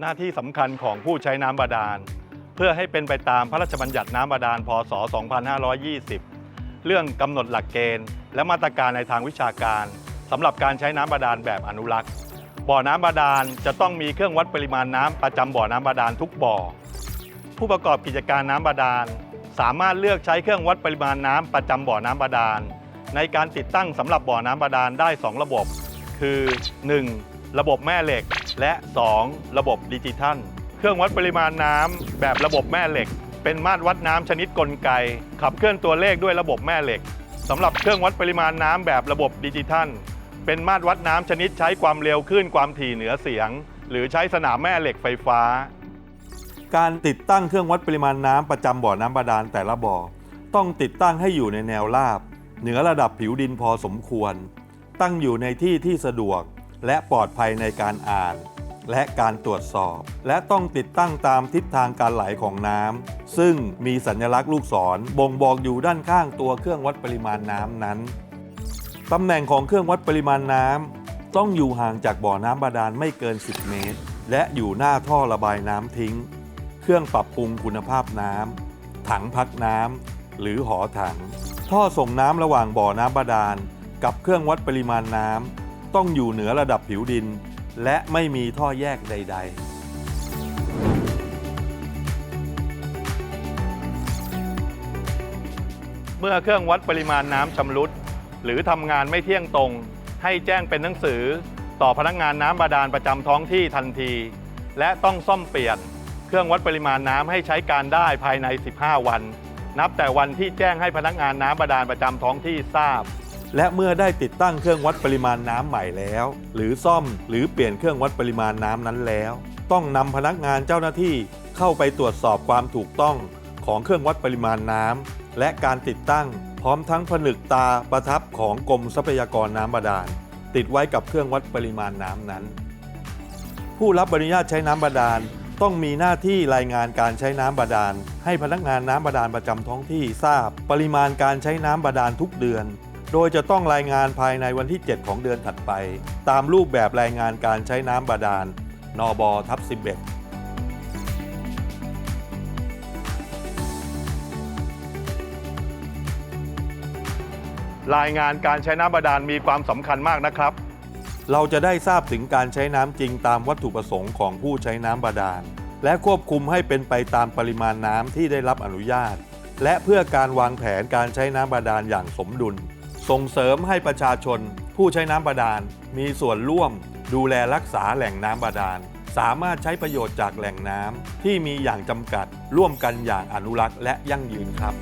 หน้าที่สำคัญของผู้ใช้น้ำบาดาล เพื่อให้เป็นไปตามพระราชบัญญัติน้ำบาดาล พศ 2520 เรื่องกำหนดหลักเกณฑ์ และมาตรการในทางวิชาการสำหรับการใช้น้ำบาดาลแบบอนุรักษ์ บ่อน้ำบาดาลจะต้องมีเครื่องวัดปริมาณน้ำประจำบ่อน้ำบาดาลทุกบ่อ ผู้ประกอบกิจการน้ำบาดาล สามารถเลือกใช้เครื่องวัดปริมาณน้ำประจำบ่อน้ำบาดาล ในการติดตั้งสำหรับบ่อน้ำบาดาลได้ 2 ระบบ คือ 1. ระบบแม่เหล็ก และ 2. ระบบดิจิทัล เครื่องวัดปริมาณน้ำแบบระบบแม่เหล็ก เป็นมาตรวัดน้ำชนิดกลไก ขับเคลื่อนตัวเลขด้วยระบบแม่เหล็กสำหรับเครื่องวัดปริมาณน้ำแบบระบบดิจิทัล เป็นมาตรวัดน้ำชนิดใช้ความเร็วขึ้นความถี่เหนือเสียง หรือใช้สนามแม่เหล็กไฟฟ้า การติดตั้งเครื่องวัดปริมาณน้ำประจำบ่อน้ำบาดาลแต่ละบ่อ ต้องติดตั้งให้อยู่ในแนวราบ เหนือระดับผิวดินพอสมควร ตั้งอยู่ในที่ที่สะดวก และปลอดภัยในการอ่าน และการตรวจสอบ และต้องติดตั้งตามทิศทางการไหลของน้ำซึ่งมีสัญลักษณ์ลูกศรบ่งบอกอยู่ด้านข้างตัวเครื่องวัดปริมาณน้ำนั้นตำแหน่งของเครื่องวัดปริมาณน้ำต้องอยู่ห่างจากบ่อน้ำบาดาลไม่เกิน 10 เมตร และอยู่หน้าท่อระบายน้ำทิ้ง เครื่องปรับปรุงคุณภาพน้ำถังพักน้ำหรือหอถัง ท่อส่งน้ำระหว่างบ่อน้ำบาดาลกับเครื่องวัดปริมาณน้ำ ต้องอยู่เหนือระดับผิวดิน และไม่มีท่อแยกใด ๆเมื่อเครื่องวัดปริมาณน้ำชำรุด หรือทำงานไม่เที่ยงตรง ให้แจ้งเป็นหนังสือ ต่อพนักงานน้ำบาดาลประจำท้องที่ทันที และต้องซ่อมเปลี่ยน เครื่องวัดปริมาณน้ำให้ใช้การได้ภายใน 15 วัน นับแต่วันที่แจ้งให้พนักงานน้ำบาดาลประจำท้องที่ทราบ และเมื่อได้ติดตั้งเครื่องวัดปริมาณน้ำใหม่แล้ว หรือซ่อมหรือเปลี่ยนเครื่องวัดปริมาณน้ำนั้นแล้ว ต้องนำพนักงานเจ้าหน้าที่เข้าไปตรวจสอบความถูกต้องของเครื่องวัดปริมาณน้ำและการติดตั้ง พร้อมทั้งผนึกตาประทับของกรมทรัพยากรน้ำบาดาลติดไว้กับเครื่องวัดปริมาณน้ำนั้น ผู้รับอนุญาตใช้น้ำบาดาลต้องมีหน้าที่รายงานการใช้น้ำบาดาล ให้พนักงานน้ำบาดาลประจำท้องที่ทราบ ปริมาณการใช้น้ำบาดาลทุกเดือน โดยจะต้องรายงานภายในวันที่ 7 ของเดือนถัดไป ตามรูปแบบรายงานการใช้น้ำบาดาลนบทับ11รายงานการใช้น้ำบาดาลมีความสำคัญมากนะครับ เราจะได้ทราบถึงการใช้น้ำจริงตามวัตถุประสงค์ของผู้ใช้น้ำบาดาล และควบคุมให้เป็นไปตามปริมาณน้ำที่ได้รับอนุญาต และเพื่อการวางแผนการใช้น้ำบาดาลอย่างสมดุล ส่งเสริมให้ประชาชน ผู้ใช้น้ำบาดาล มีส่วนร่วม ดูแลรักษาแหล่งน้ำบาดาล สามารถใช้ประโยชน์จากแหล่งน้ำที่มีอย่างจำกัด ร่วมกันอย่างอนุรักษ์และยั่งยืนครับ